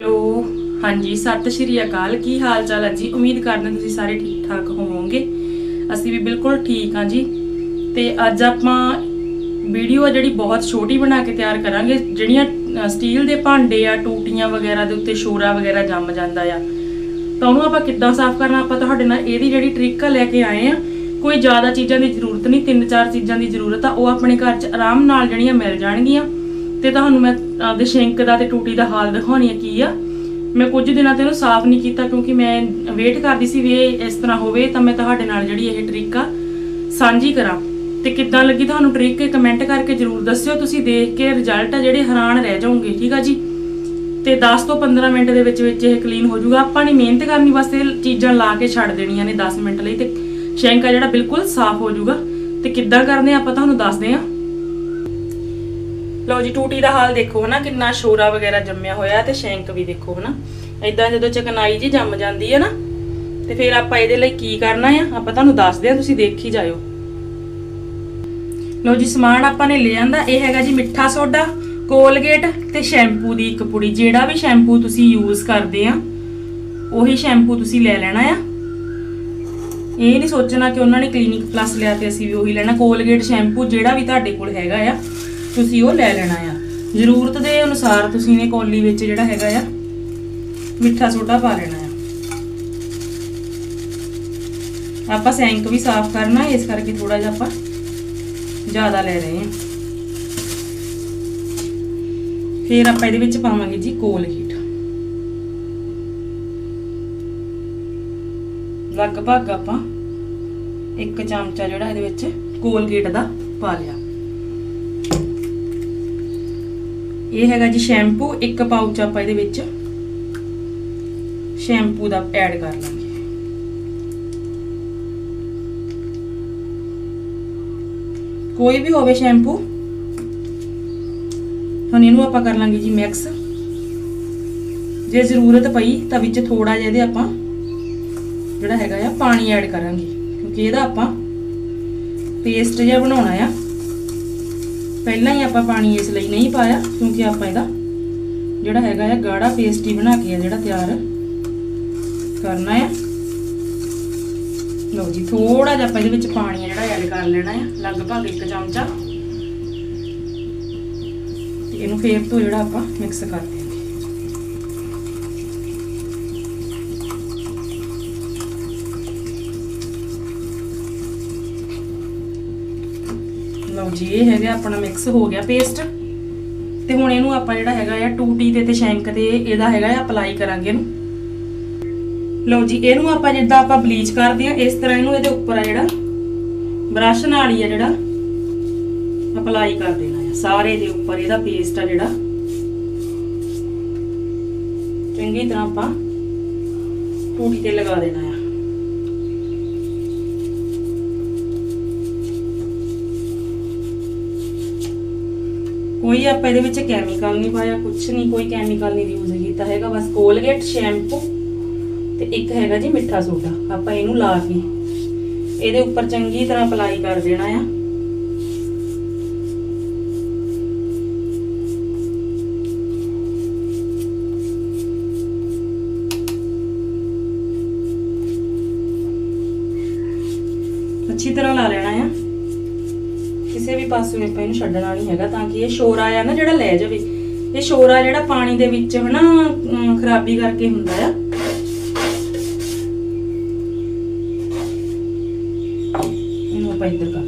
Hello, ਹਾਂਜੀ, ਸਤਿ ਸ਼੍ਰੀ ਅਕਾਲ। ਕੀ ਹਾਲ ਚਾਲ ਹੈ ਜੀ? ਉਮੀਦ ਕਰਦੇ ਹਾਂ ਤੁਸੀਂ ਸਾਰੇ ਠੀਕ ਠਾਕ ਹੋਵੋਗੇ। ਅਸੀਂ ਵੀ ਬਿਲਕੁਲ ਠੀਕ ਹਾਂ ਜੀ। ਤੇ ਅੱਜ ਆਪਾਂ ਵੀਡੀਓ ਆ ਜਿਹੜੀ ਬਹੁਤ ਛੋਟੀ ਬਣਾ ਕੇ ਤਿਆਰ ਕਰਾਂਗੇ, ਜਿਹੜੀਆਂ ਸਟੀਲ ਦੇ ਭਾਂਡੇ ਆ, ਟੂਟੀਆਂ ਵਗੈਰਾ ਦੇ ਉੱਤੇ ਸ਼ੋਰਾ ਵਗੈਰਾ ਜੰਮ ਜਾਂਦਾ ਆ। ਤਾਂ ਉਹਨੂੰ ਆਪਾਂ ਕਿੱਦਾਂ ਸਾਫ਼ ਕਰਨਾ, ਆਪਾਂ ਤੁਹਾਡੇ ਨਾਲ ਇਹਦੀ ਜਿਹੜੀ ਟ੍ਰਿਕ ਆ ਲੈ ਕੇ ਆਏ ਆ। ਕੋਈ ਜ਼ਿਆਦਾ ਚੀਜ਼ਾਂ ਦੀ ਜ਼ਰੂਰਤ ਨਹੀਂ ਤਿੰਨ ਚਾਰ ਚੀਜ਼ਾਂ ਦੀ ਜ਼ਰੂਰਤ ਆ, ਉਹ ਆਪਣੇ ਘਰ 'ਚ ਆਰਾਮ ਨਾਲ ਜਿਹੜੀਆਂ ਮਿਲ ਜਾਣਗੀਆਂ। ਤੇ ਤੁਹਾਨੂੰ ਮੈਂ ਆਪਦੇ ਸ਼ਿੰਕ ਦਾ ਤੇ ਟੂਟੀ ਦਾ ਹਾਲ ਦਿਖਾਉਣੀ ਆ ਕੀ ਆ। ਮੈਂ ਕੁਝ ਦਿਨਾਂ ਤੇ ਇਹਨੂੰ ਸਾਫ਼ ਨਹੀਂ ਕੀਤਾ ਕਿਉਂਕਿ ਮੈਂ ਵੇਟ ਕਰਦੀ ਸੀ ਵੀ ਇਹ ਇਸ ਤਰ੍ਹਾਂ ਹੋਵੇ ਤਾਂ ਮੈਂ ਤੁਹਾਡੇ ਨਾਲ ਜਿਹੜੀ ਇਹ ਟ੍ਰਿਕ ਆ ਸਾਂਝੀ ਕਰਾਂ। ਤੇ ਕਿੱਦਾਂ ਲੱਗੀ ਤੁਹਾਨੂੰ ਟ੍ਰਿਕ ਕਮੈਂਟ ਕਰਕੇ ਜਰੂਰ ਦੱਸਿਓ। ਤੁਸੀਂ ਦੇਖ ਕੇ ਰਿਜ਼ਲਟ ਆ ਜਿਹੜੇ ਹੈਰਾਨ ਰਹਿ ਜਾਓਗੇ, ਠੀਕ ਆ ਜੀ? ਤੇ 10 ਤੋਂ 15 ਮਿੰਟ ਦੇ ਵਿੱਚ ਵਿੱਚ ਇਹ ਕਲੀਨ ਹੋ ਜਾਊਗਾ। ਆਪਾਂ ਨੇ ਮਿਹਨਤ ਕਰਨੀ, ਬਸ ਇਹ ਚੀਜ਼ਾਂ ਲਾ ਕੇ ਛੱਡ ਦੇਣੀਆਂ ਨੇ 10 ਮਿੰਟ ਲਈ ਤੇ ਸ਼ੈਂਕ ਆ ਜਿਹੜਾ ਬਿਲਕੁਲ ਸਾਫ਼ ਹੋ ਜਾਊਗਾ। ਤੇ ਕਿੱਦਾਂ ਕਰਨੇ ਆਪਾਂ ਤੁਹਾਨੂੰ ਦੱਸਦੇ ਆ। ਲਓ ਜੀ, ਟੂਟੀ ਦਾ ਹਾਲ ਦੇਖੋ ਹਨਾ, ਕਿੰਨਾ ਸ਼ੋਰਾ ਵਗੈਰਾ ਜੰਮਿਆ ਹੋਇਆ ਤੇ ਸ਼ੈਂਕ ਵੀ ਦੇਖੋ ਹਨਾ। ਇਦਾਂ ਜਦੋਂ ਚਕਨਾਈ ਜੀ ਜੰਮ ਜਾਂਦੀ ਹੈ ਨਾ, ਤੇ ਫਿਰ ਆਪਾਂ ਇਹਦੇ ਲਈ ਕੀ ਕਰਨਾ ਆ? ਆਪਾਂ ਤੁਹਾਨੂੰ ਦੱਸਦੇ ਆ, ਤੁਸੀਂ ਦੇਖੀ ਜਾਇਓ। ਲਓ ਜੀ, ਸਮਾਨ ਆਪਾਂ ਨੇ ਲੈ ਆਂਦਾ ਇਹ ਹੈਗਾ ਜੀ ਮਿੱਠਾ ਸੋਡਾ, ਕੋਲਗੇਟ ਤੇ ਸ਼ੈਂਪੂ ਦੀ ਇੱਕ ਪੁੜੀ। ਜਿਹੜਾ ਵੀ ਸ਼ੈਂਪੂ ਤੁਸੀਂ ਯੂਜ਼ ਕਰਦੇ ਆ, ਉਹੀ ਸ਼ੈਂਪੂ ਤੁਸੀਂ ਲੈ ਲੈਣਾ ਆ। ਇਹ ਨਹੀਂ ਸੋਚਣਾ ਕਿ ਉਹਨਾਂ ਨੇ ਕਲੀਨਿਕ ਪਲੱਸ ਲਿਆ ਤੇ ਅਸੀਂ ਵੀ ਉਹੀ ਲੈਣਾ। ਕੋਲਗੇਟ, ਸ਼ੈਂਪੂ, ਜਿਹੜਾ ਵੀ ਤੁਹਾਡੇ ਕੋਲ ਹੈਗਾ ਆ ਤੁਸੀਂ ਉਹ ਲੈ ਲੈਣਾ ਆ। ਜ਼ਰੂਰਤ ਦੇ ਅਨੁਸਾਰ ਤੁਸੀਂ ਨੇ ਕੌਲੀ ਵਿੱਚ ਜਿਹੜਾ ਹੈਗਾ ਆ, ਮਿੱਠਾ ਸੋਡਾ ਪਾ ਲੈਣਾ ਆ। ਆਪਾਂ ਸੈਂਕ ਵੀ ਸਾਫ਼ ਕਰਨਾ, ਇਸ ਕਰਕੇ ਥੋੜਾ ਜਿਹਾ ਆਪਾਂ ਜ਼ਿਆਦਾ ਲੈ ਰਹੇ ਹਾਂ। ਫਿਰ ਆਪਾਂ ਇਹਦੇ ਵਿੱਚ ਪਾਵਾਂਗੇ ਜੀ ਕੋਲਗੇਟ ਲਗਭਗ ਆਪਾਂ ਇੱਕ ਚਮਚਾ ਜਿਹੜਾ ਇਹਦੇ ਵਿੱਚ ਕੋਲਗੇਟ ਦਾ ਪਾ ਲਿਆ। ਇਹ ਹੈਗਾ ਜੀ ਸ਼ੈਂਪੂ, ਇੱਕ ਪਾਊਚ ਆਪਾਂ ਇਹਦੇ ਵਿੱਚ ਸ਼ੈਂਪੂ ਦਾ ਐਡ ਕਰ ਲਾਂਗੇ। ਕੋਈ ਵੀ ਹੋਵੇ ਸ਼ੈਂਪੂ, ਹੁਣ ਇਹਨੂੰ ਆਪਾਂ ਕਰ ਲਾਂਗੇ ਜੀ ਮਿਕਸ। ਜੇ ਜ਼ਰੂਰਤ ਪਈ ਤਾਂ ਵਿੱਚ ਥੋੜਾ ਜਿਹਾ ਇਹਦੇ ਆਪਾਂ ਜਿਹੜਾ ਹੈਗਾ ਆ ਪਾਣੀ ਐਡ ਕਰਾਂਗੇ, ਕਿਉਂਕਿ ਇਹਦਾ ਆਪਾਂ ਪੇਸਟ ਜਿਹਾ ਬਣਾਉਣਾ ਆ। ਪਹਿਲਾਂ ਹੀ ਆਪਾਂ ਪਾਣੀ ਇਸ ਲਈ ਨਹੀਂ ਪਾਇਆ, ਕਿਉਂਕਿ ਆਪਾਂ ਇਹਦਾ ਜਿਹੜਾ ਹੈਗਾ ਆ ਗਾੜਾ ਪੇਸਟ ਹੀ ਬਣਾ ਕੇ ਆ, ਜਿਹੜਾ ਤਿਆਰ ਕਰਨਾ ਆ। ਲਓ ਜੀ ਥੋੜਾ ਜਿਹਾ ਆਪਾਂ ਇਹਦੇ ਵਿੱਚ ਪਾਣੀ ਜਿਹੜਾ ਐਡ ਕਰ ਲੈਣਾ ਆ, ਲਗਭਗ 1 ਚਮਚਾ। ਤੇ ਇਹਨੂੰ ਫੇਰ ਤੋਂ ਜਿਹੜਾ ਆਪਾਂ ਮਿਕਸ ਕਰ ਦਿਆਂਗੇ ਇਹ ਹੈਗਾ ਆਪਣਾ ਮਿਕਸ ਹੋ ਗਿਆ ਪੇਸਟ ਤੇ ਹੁਣ ਇਹਨੂੰ ਆਪਾਂ ਜਿਹੜਾ ਹੈਗਾ ਆ ਟੂਟੀ ਤੇ ਤੇ ਸ਼ੈਂਕ ਤੇ ਇਹਦਾ ਹੈਗਾ ਆ ਅਪਲਾਈ ਕਰਾਂਗੇ ਇਹਨੂੰ। ਲਓ ਜੀ, ਇਹਨੂੰ ਆਪਾਂ ਜਿੱਦਾਂ ਆਪਾਂ ਬਲੀਚ ਕਰਦੇ ਆ, ਇਸ ਤਰ੍ਹਾਂ ਇਹਨੂੰ ਇਹਦੇ ਉੱਪਰ ਆ ਜਿਹੜਾ ਬ੍ਰਸ਼ ਨਾਲ ਹੀ ਆ ਜਿਹੜਾ ਅਪਲਾਈ ਕਰ ਦੇਣਾ ਆ। ਸਾਰੇ ਦੇ ਉੱਪਰ ਇਹਦਾ ਪੇਸਟ ਆ ਜਿਹੜਾ। ਚੰਗੀ ਤਰ੍ਹਾਂ ਆਪਾਂ ਟੂਟੀ ਤੇ ਲਗਾ ਦੇਣਾ ਕੋਈ ਆਪਾਂ ਇਹਦੇ ਵਿੱਚ ਕੈਮੀਕਲ ਨਹੀਂ ਪਾਇਆ ਕੁਝ ਨਹੀਂ, ਕੋਈ ਕੈਮੀਕਲ ਨਹੀਂ ਯੂਜ਼ ਕੀਤਾ ਹੈਗਾ, ਬਸ ਕੋਲਗੇਟ ਸ਼ੈਂਪੂ ਤੇ ਇੱਕ ਹੈਗਾ ਜੀ ਮਿੱਠਾ ਸੋਡਾ, ਆਪਾਂ ਇਹਨੂੰ ਲਾ ਕੇ ਇਹਦੇ ਉੱਪਰ ਚੰਗੀ ਤਰ੍ਹਾਂ ਅਪਲਾਈ ਕਰ ਦੇਣਾ ਆ। ਅੱਛੀ ਤਰ੍ਹਾਂ ਲਾ ਲੈਣਾ ਆ। ਕਿਸੇ ਵੀ ਪਾਸੇ ਆਪਾਂ ਇਹਨੂੰ ਛੱਡਣਾ ਨਹੀਂ ਹੈਗਾ, ਤਾਂ ਕਿ ਇਹ ਸ਼ੋਰਾ ਆ ਨਾ ਜਿਹੜਾ ਲੈ ਜਾਵੇ। ਇਹ ਸ਼ੋਰਾ ਜਿਹੜਾ ਪਾਣੀ ਦੇ ਵਿੱਚ ਹਨਾ ਖਰਾਬੀ ਕਰਕੇ ਹੁੰਦਾ ਆ। ਇਹਨੂੰ ਆਪਾਂ ਇੱਧਰ ਕਰ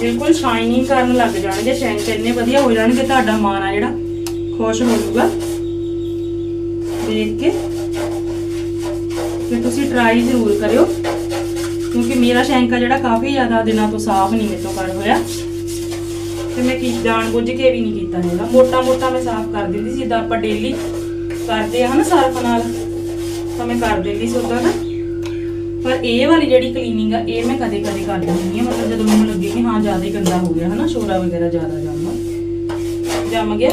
ਬਿਲਕੁਲ ਸ਼ਾਈਨਿੰਗ ਕਰਨ ਲੱਗ ਜਾਣਗੇ ਸ਼ੈਂਕ ਇੰਨੇ ਵਧੀਆ ਹੋ ਜਾਣਗੇ, ਤੁਹਾਡਾ ਮਨ ਆ ਜਿਹੜਾ। ਖੁਸ਼ ਹੋ ਜਾਊਗਾ। ਦੇਖ ਕੇ ਫਰਾਈ ਜ਼ਰੂਰ ਕਰਿਓ। ਕਿਉਂਕਿ ਮੇਰਾ ਸ਼ੈਂਕਾ ਜਿਹੜਾ ਕਾਫੀ ਜ਼ਿਆਦਾ ਦਿਨਾਂ ਤੋਂ ਸਾਫ਼ ਨਹੀਂ ਮੇਰੇ ਤੋਂ ਕਰ ਹੋਇਆ। ਤੇ ਮੈਂ ਕੀ ਜਾਣ ਬੁੱਝ ਕੇ ਵੀ ਨਹੀਂ ਕੀਤਾ ਹੈਗਾ। ਮੋਟਾ ਮੋਟਾ ਮੈਂ ਸਾਫ਼ ਕਰ ਦਿੰਦੀ ਸੀ, ਜਿੱਦਾਂ ਆਪਾਂ ਡੇਲੀ ਕਰਦੇ ਆ ਹਨਾ ਸਰਫ ਨਾਲ, ਤਾਂ ਮੈਂ ਕਰ ਦਿੰਦੀ ਸੀ ਉਦਾਂ ਨਾ। ਪਰ ਇਹ ਵਾਲੀ ਜਿਹੜੀ ਕਲੀਨਿੰਗ ਆ, ਇਹ ਮੈਂ ਕਦੇ ਕਦੇ ਕਰ ਦਿੰਦੀ ਹਾਂ। ਮਤਲਬ ਜਦੋਂ ਮੈਨੂੰ ਲੱਗੇ ਕਿ ਹਾਂ, ਜ਼ਿਆਦਾ ਹੀ ਗੰਦਾ ਹੋ ਗਿਆ, ਹਨਾ, ਸ਼ੋਰਾ ਵਗੈਰਾ ਜ਼ਿਆਦਾ ਜੰਮ। ਜੰਮ ਗਿਆ।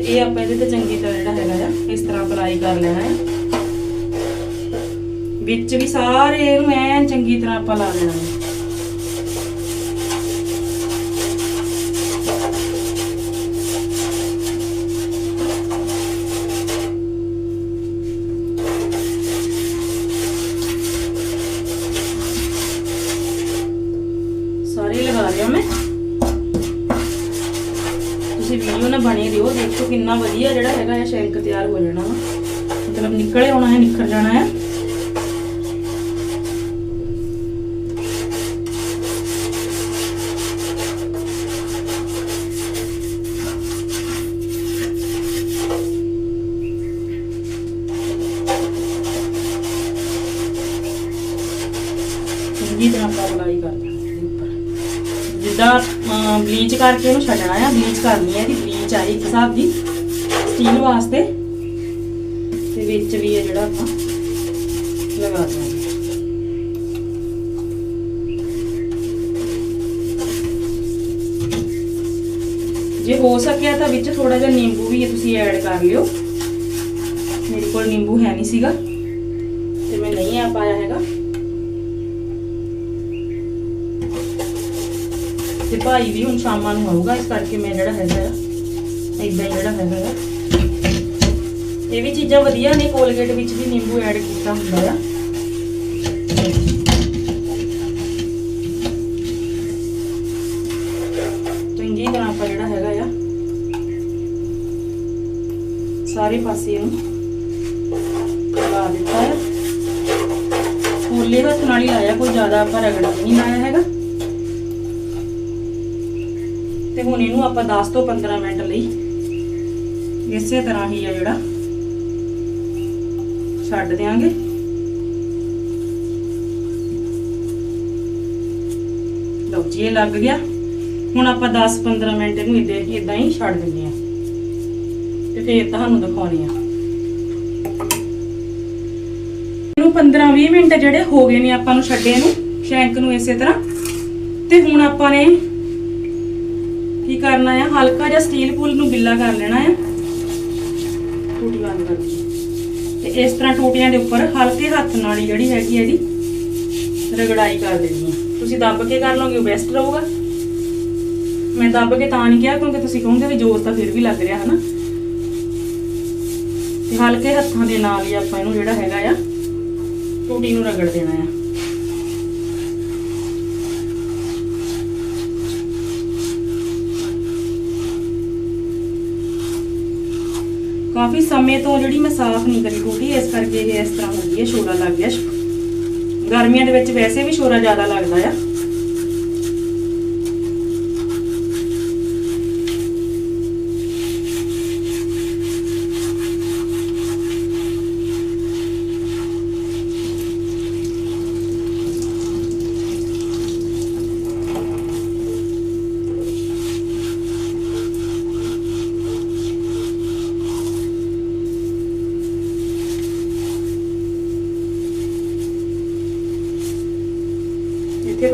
ਇਹ ਆਪਾਂ ਇਹਦੇ ਤੇ ਚੰਗੀ ਤਰ੍ਹਾਂ ਜਿਹੜਾ ਹੈਗਾ ਆ, ਇਸ ਤਰ੍ਹਾਂ ਅਪਲਾਈ ਕਰ ਲੈਣਾ ਹੈ। ਵਿੱਚ ਵੀ ਸਾਰੇ ਇਹਨੂੰ ਐਨ ਚੰਗੀ ਤਰ੍ਹਾਂ ਆਪਾਂ ਲਾ ਲੈਣਾ ਸਾਰੇ ਲਗਾ ਰਿਹਾ ਮੈਂ। ਤੁਸੀਂ ਵੀਡੀਓ ਨਾਲ ਬਣੇ ਰਹੋ ਦੇਖੋ ਕਿੰਨਾ ਵਧੀਆ ਜਿਹੜਾ ਹੈਗਾ ਇਹ ਸ਼ੈਂਕ ਤਿਆਰ ਹੋ ਜਾਣਾ ਵਾ। ਮਤਲਬ ਨਿਕਲੇ ਆਉਣਾ ਹੈ, ਨਿਖਰ ਜਾਣਾ ਹੈ। ਕਰਕੇ ਇਹਨੂੰ ਛੱਡਣਾ ਆ ਬਲੀਚ ਕਰਨੀ ਹੈ ਇਹਦੀ ਬਲੀਚ ਆਈ ਇੱਕ ਹਿਸਾਬ ਦੀ ਸਟੀਲ ਵਾਸਤੇ। ਤੇ ਵਿੱਚ ਵੀ ਇਹ ਜਿਹੜਾ ਆਪਾਂ ਲਗਾ ਦਿਆਂਗੇ ਜੇ ਹੋ ਸਕਿਆ ਤਾਂ ਵਿੱਚ ਥੋੜਾ ਜਿਹਾ ਨਿੰਬੂ ਵੀ ਤੁਸੀਂ ਐਡ ਕਰ ਲਿਓ। ਮੇਰੇ ਕੋਲ ਨਿੰਬੂ ਹੈ ਨਹੀਂ ਸੀਗਾ। ਤੇ ਭਾਈ ਵੀ, ਹੁਣ ਸ਼ਾਮਾਂ ਨੂੰ ਆਊਗਾ, ਇਸ ਕਰਕੇ ਮੈਂ ਜਿਹੜਾ ਹੈਗਾ ਆ ਇਦਾਂ ਹੀ ਜਿਹੜਾ ਹੈਗਾ ਆ। ਇਹ ਵੀ ਚੀਜ਼ਾਂ ਵਧੀਆ ਨੇ, ਕੋਲਗੇਟ ਵਿੱਚ ਵੀ ਨਿੰਬੂ ਐਡ ਕੀਤਾ ਹੁੰਦਾ ਆ। ਚੰਗੀ ਤਰ੍ਹਾਂ ਆਪਾਂ ਜਿਹੜਾ ਹੈਗਾ ਆ, ਸਾਰੇ ਪਾਸੇ ਨੂੰ ਲਗਾ ਦਿੱਤਾ ਹੈ ਫੁੱਲੇ ਹੱਥ ਨਾਲ ਹੀ ਲਾਇਆ, ਕੋਈ ਜ਼ਿਆਦਾ ਆਪਾਂ ਰਗੜ ਨਹੀਂ ਲਾਇਆ ਹੈਗਾ। ਤੇ ਹੁਣ ਇਹਨੂੰ ਆਪਾਂ 10 ਤੋਂ 15 ਮਿੰਟ ਲਈ ਇਸੇ ਤਰ੍ਹਾਂ ਹੀ ਆ ਜਿਹੜਾ ਛੱਡ ਦਿਆਂਗੇ। ਲਓ ਜੀ, ਇਹ ਲੱਗ ਗਿਆ। ਹੁਣ ਆਪਾਂ 10-15 ਮਿੰਟ ਇਹਨੂੰ ਇਦਾਂ ਇਦਾਂ ਹੀ ਛੱਡ ਦਿੰਦੇ ਆ ਤੇ ਫੇਰ ਤੁਹਾਨੂੰ ਦਿਖਾਉਣੀ ਆ। ਇਹਨੂੰ 15-20 ਮਿੰਟ ਜਿਹੜੇ ਹੋ ਗਏ ਨੇ ਆਪਾਂ ਨੂੰ ਛੱਡੇ ਨੂੰ, ਸ਼ੈਂਕ ਨੂੰ ਇਸੇ ਤਰ੍ਹਾਂ। ਤੇ ਹੁਣ ਆਪਾਂ ਨੇ ਕੀ ਕਰਨਾ ਆ? ਹਲਕਾ ਜਿਹਾ ਸਟੀਲ ਪੂਲ ਨੂੰ ਗਿੱਲਾ ਕਰ ਲੈਣਾ ਆ। ਟੂਟੀ ਬੰਦ ਕਰ ਤੇ ਇਸ ਤਰ੍ਹਾਂ ਟੂਟੀਆਂ ਦੇ ਉੱਪਰ ਹਲਕੇ ਹੱਥ ਨਾਲ ਹੀ ਜਿਹੜੀ ਹੈਗੀ ਇਹਦੀ ਰਗੜਾਈ ਕਰ ਦੇਣੀ ਤੁਸੀਂ ਦੱਬ ਕੇ ਕਰ ਲਓਗੇ ਉਹ ਬੈਸਟ ਰਹੂਗਾ। ਮੈਂ ਦੱਬ ਕੇ ਤਾਂ ਨਹੀਂ ਕਿਹਾ ਕਿਉਂਕਿ ਤੁਸੀਂ ਕਹੋਗੇ ਵੀ ਜ਼ੋਰ ਤਾਂ ਫਿਰ ਵੀ ਲੱਗ ਰਿਹਾ ਹਨਾ? ਤੇ ਹਲਕੇ ਹੱਥਾਂ ਦੇ ਨਾਲ ਹੀ ਆਪਾਂ ਇਹਨੂੰ ਜਿਹੜਾ ਹੈਗਾ ਆ ਟੂਟੀ ਨੂੰ ਰਗੜ ਦੇਣਾ ਆ। ਕਾਫੀ ਸਮੇਂ ਤੋਂ ਜਿਹੜੀ ਮੈਂ ਸਾਫ਼ ਨਹੀਂ ਕਰੀ ਟੂਟੀ ਇਸ ਕਰਕੇ ਇਹ ਇਸ ਤਰ੍ਹਾਂ ਹੋ ਗਈ ਹੈ, ਸ਼ੋਰਾ ਲੱਗ ਗਿਆ। ਗਰਮੀਆਂ ਦੇ ਵਿੱਚ ਵੈਸੇ ਵੀ ਸ਼ੋਰਾ ਜ਼ਿਆਦਾ ਲੱਗਦਾ ਆ।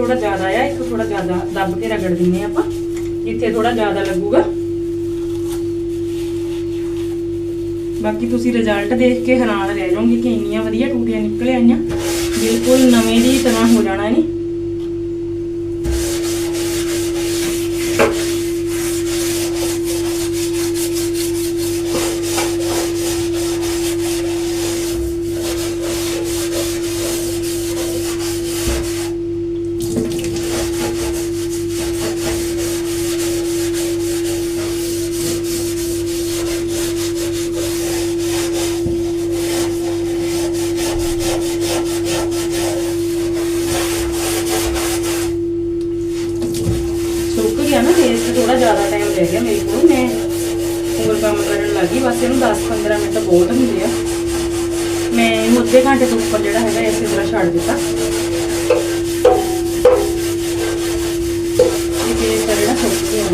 ਥੋੜਾ ਜ਼ਿਆਦਾ ਆ ਇੱਥੇ ਥੋੜਾ ਜ਼ਿਆਦਾ ਦੱਬ ਕੇ ਰਗੜ ਦਿੰਨੇ ਆ ਆਪਾਂ ਇੱਥੇ ਥੋੜਾ ਜ਼ਿਆਦਾ ਲੱਗੂਗਾ। ਬਾਕੀ ਤੁਸੀਂ ਰਿਜ਼ਲਟ ਦੇਖ ਕੇ ਹੈਰਾਨ ਰਹਿ ਜਾਓਗੇ ਕਿ ਇੰਨੀਆਂ ਵਧੀਆ ਟੂਟੀਆਂ ਨਿਕਲ ਆਈਆਂ। ਬਿਲਕੁਲ ਨਵੇਂ ਦੀ ਤਰ੍ਹਾਂ ਹੋ ਜਾਣਾ ਇਹਨੇ ਸੁੱਕ ਗਿਆ ਨਾ ਟੇਸਟ ਥੋੜਾ ਜ਼ਿਆਦਾ ਟਾਈਮ ਰਹਿ ਗਿਆ ਮੇਰੇ ਕੋਲ ਮੈਂ ਹੋਰ ਕੰਮ ਕਰਨ ਬਸ ਇਹਨੂੰ 10-15 ਮਿੰਟ ਬਹੁਤ ਹੁੰਦੇ ਆ। ਮੈਂ ਇਹਨੂੰ ਅੱਧੇ ਘੰਟੇ ਤੋਂ ਉੱਪਰ ਜਿਹੜਾ ਹੈਗਾ, ਇਸੇ ਤਰ੍ਹਾਂ ਛੱਡ ਦਿੱਤਾ। ਇਹ ਟੇਸਟ ਜਿਹੜਾ ਸੁੱਕ ਗਿਆ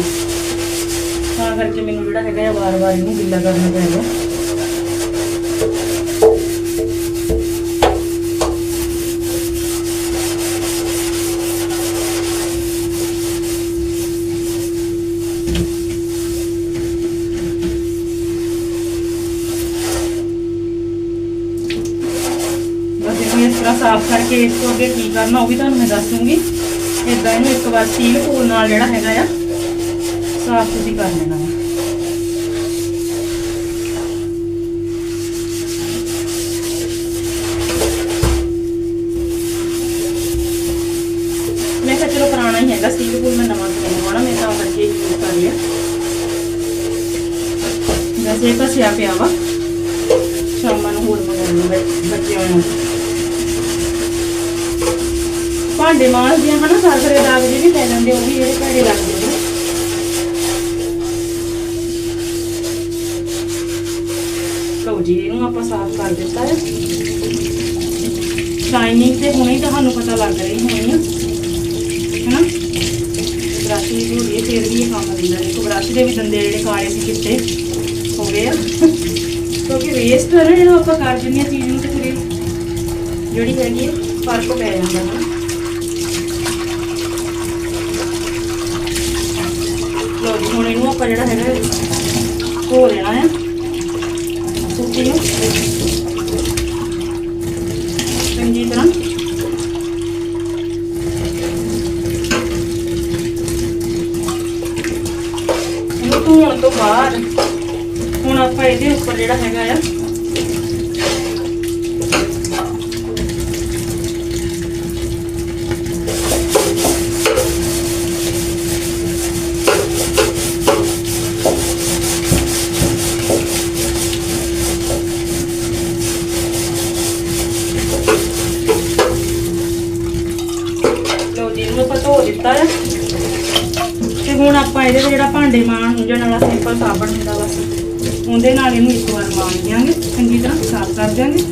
ਤਾਂ ਕਰਕੇ ਮੈਨੂੰ ਜਿਹੜਾ ਹੈਗਾ ਵਾਰ-ਵਾਰ ਇਹਨੂੰ ਗਿੱਲਾ ਕਰਨਾ ਪੈ ਅੱਗੇ ਕੀ ਕਰਨਾ, ਉਹ ਵੀ ਤੁਹਾਨੂੰ ਮੈਂ ਦੱਸ ਦੂੰਗੀ ਇਦਾਂ ਇਹਨੂੰ ਇੱਕ ਵਾਰ ਸੀਲ ਪੂਲ ਨਾਲ ਜਿਹੜਾ ਹੈਗਾ ਆ, ਸਾਫ਼ ਤੁਸੀਂ ਕਰ ਲੈਣਾ ਮੈਂ ਕਿਹਾ ਚਲੋ ਪੁਰਾਣਾ ਹੀ ਹੈਗਾ ਸਟੀਲ ਪੂਲ ਮੈਂ ਨਵਾਂ ਤੋਂ ਮੰਗਵਾਉਣਾ ਮੈਂ ਤਾਂ ਕਰਕੇ ਯੂਜ਼ ਕਰ ਲਿਆ। ਵੈਸੇ ਇਹ ਤਾਂ ਸਿਆ ਪਿਆ ਵਾ। ਸ਼ਾਮਾਂ ਨੂੰ ਹੋਰ ਮੰਗਾਉਣੀ ਬੱਚਿਆਂ ਨੂੰ। ਭਾਂਡੇ ਮਾਂਜਦੇ ਆ ਹਨਾ ਸਰਸਰੇ ਦਾਗ ਜਿਹੇ ਵੀ ਪੈ ਜਾਂਦੇ ਉਹ ਵੀ ਜਿਹੜੇ ਭੈੜੇ ਲੱਗਦੇ ਨੇ। ਲਓ ਜੀ ਇਹਨੂੰ ਆਪਾਂ ਸਾਫ਼ ਕਰ ਦਿੱਤਾ ਹੈ। ਸ਼ਾਈਨਿੰਗ ਤੇ ਹੁਣੇ ਤੁਹਾਨੂੰ ਪਤਾ ਲੱਗ ਰਹੀ ਹੋਣੀ ਆ। ਹਨਾ? ਬ੍ਰਸ਼ ਦੀ ਧੂੜੀ ਫੇਰ ਵੀ ਇਹ ਕੰਮ ਦਿੰਦਾ ਦੇਖੋ ਬ੍ਰਸ਼ ਦੇ ਵੀ ਦੰਦੇ ਜਿਹੜੇ ਕਾਲੇ ਸੀ ਕਿੱਤੇ ਹੋ ਗਏ ਆ। ਕਿਉਂਕਿ ਵੇਸਟ ਹੈ ਨਾ ਜਦੋਂ ਆਪਾਂ ਕਰ ਦਿੰਦੇ ਆ ਚੀਜ਼ ਨੂੰ ਤੇ ਫਿਰ ਜਿਹੜੀ ਹੈਗੀ ਆ, ਫ਼ਰਕ ਪੈ ਜਾਂਦਾ ਹੈ ਲਓ ਜੀ ਹੁਣ ਇਹਨੂੰ ਆਪਾਂ ਜਿਹੜਾ ਹੈਗਾ ਧੋ ਲੈਣਾ ਆ ਸੂਜੀ ਨੂੰ। ਚੰਗੀ ਤਰ੍ਹਾਂ। ਇਹਨੂੰ ਧੋਣ ਤੋਂ ਬਾਅਦ ਹੁਣ ਆਪਾਂ ਇਹਦੇ ਉੱਪਰ ਜਿਹੜਾ ਹੈਗਾ ਆ ਲਓ ਜੀ ਇਹਨੂੰ ਆਪਾਂ ਧੋ ਦਿੱਤਾ ਹੈ ਤੇ ਹੁਣ ਆਪਾਂ ਇਹਦੇ ਤੇ ਜਿਹੜਾ ਭਾਂਡੇ ਮਾਂਜਣ ਵਾਲਾ ਸਿੰਪਲ ਸਾਬਣ ਹੁੰਦਾ ਵਾ, ਉਹਦੇ ਨਾਲ ਇਹਨੂੰ ਇੱਕ ਵਾਰ ਮਾਂਜ ਦਿਆਂਗੇ, ਚੰਗੀ ਤਰ੍ਹਾਂ ਸਾਫ਼ ਕਰ ਦਿਆਂਗੇ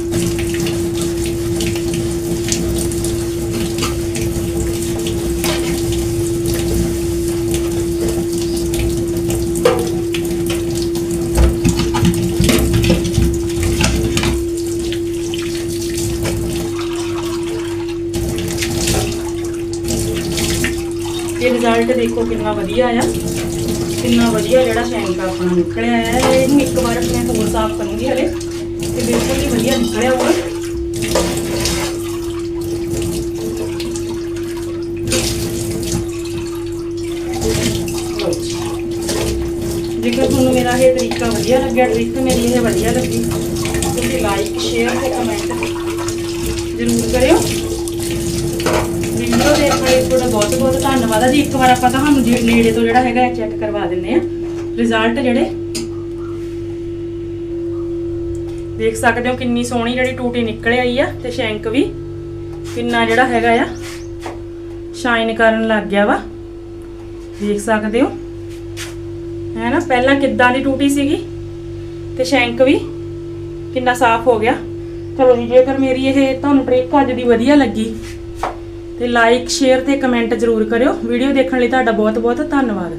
ਇਹ ਰਿਜ਼ਲਟ ਦੇਖੋ ਕਿੰਨਾ ਵਧੀਆ ਆ। ਕਿੰਨਾ ਵਧੀਆ ਜਿਹੜਾ ਸ਼ੈਂਕ ਆਪਣਾ ਨਿਕਲਿਆ ਆ। ਇਹਨੂੰ ਇੱਕ ਵਾਰ ਮੈਂ ਹੋਰ ਸਾਫ਼ ਕਰੂੰਗੀ ਹਲੇ। ਤੇ ਬਿਲਕੁਲ ਹੀ ਵਧੀਆ ਨਿਕਲਿਆ ਹੋਊਗਾ। ਜੇਕਰ ਤੁਹਾਨੂੰ ਮੇਰਾ ਇਹ ਤਰੀਕਾ ਵਧੀਆ ਲੱਗਿਆ, ਟ੍ਰਿਕ ਮੇਰੀ ਇਹ ਵਧੀਆ ਲੱਗੀ, ਤੁਸੀਂ ਲਾਈਕ ਸ਼ੇਅਰ ਤੇ ਕਮੈਂਟ ਜ਼ਰੂਰ ਕਰਿਓ। ਲਈ ਤੁਹਾਡਾ ਬਹੁਤ ਬਹੁਤ ਧੰਨਵਾਦ ਆ ਜੀ। ਇੱਕ ਵਾਰ ਆਪਾਂ ਤੁਹਾਨੂੰ ਜੇ ਨੇੜੇ ਤੋਂ ਜਿਹੜਾ ਹੈਗਾ ਚੈੱਕ ਕਰਵਾ ਦਿੰਨੇ ਆ। ਰਿਜ਼ਲਟ ਜਿਹੜੇ ਦੇਖ ਸਕਦੇ ਹੋ ਕਿੰਨੀ ਸੋਹਣੀ ਜਿਹੜੀ ਟੂਟੀ ਨਿਕਲ ਆਈ ਆ ਤੇ ਸ਼ੈਂਕ ਵੀ ਕਿੰਨਾ ਜਿਹੜਾ ਹੈਗਾ ਆ ਸ਼ਾਈਨ ਕਰਨ ਲੱਗ ਗਿਆ ਵਾ। ਦੇਖ ਸਕਦੇ ਹੋ। ਹੈ ਨਾ, ਪਹਿਲਾਂ ਕਿੱਦਾਂ ਦੀ ਟੂਟੀ ਸੀਗੀ ਤੇ ਸ਼ੈਂਕ ਵੀ ਕਿੰਨਾ ਸਾਫ਼ ਹੋ ਗਿਆ। ਚਲੋ ਜੀ, ਜੇਕਰ ਮੇਰੀ ਇਹ ਤੁਹਾਨੂੰ ਟ੍ਰਿਕ ਅੱਜ ਦੀ ਵਧੀਆ ਲੱਗੀ ਤੇ ਲਾਈਕ ਸ਼ੇਅਰ ਤੇ ਕਮੈਂਟ ਜ਼ਰੂਰ ਕਰਿਓ। ਵੀਡੀਓ ਦੇਖਣ ਲਈ ਤੁਹਾਡਾ ਬਹੁਤ ਬਹੁਤ ਧੰਨਵਾਦ।